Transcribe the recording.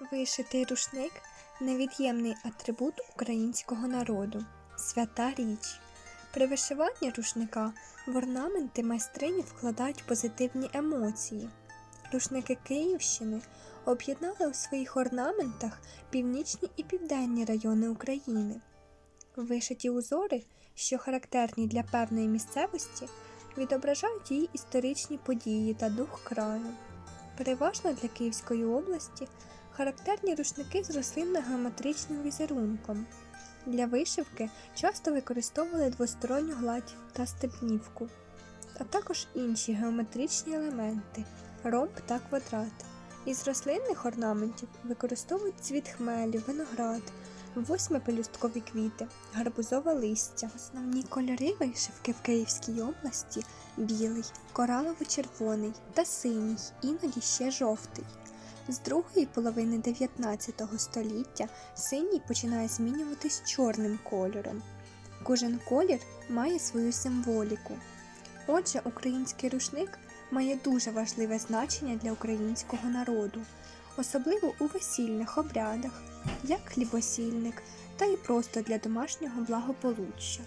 Вишитий рушник невід'ємний атрибут українського народу, свята річ. При вишиванні рушника в орнаменти майстрині вкладають позитивні емоції. Рушники Київщини об'єднали у своїх орнаментах північні і південні райони України. Вишиті узори, що характерні для певної місцевості, відображають її історичні події та дух краю. Переважно для Київської області характерні рушники з рослинно-геометричним візерунком. Для вишивки часто використовували двосторонню гладь та степнівку, а також інші геометричні елементи ромб та квадрат. Із рослинних орнаментів використовують цвіт хмелю, виноград, восьмипелюсткові квіти, гарбузове листя. Основні кольори вишивки в Київській області білий, коралово-червоний та синій, іноді ще жовтий. З другої половини 19 століття синій починає змінюватись чорним кольором. Кожен колір має свою символіку. Отже, український рушник має дуже важливе значення для українського народу, особливо у весільних обрядах, як хлібосільник, та й просто для домашнього благополуччя.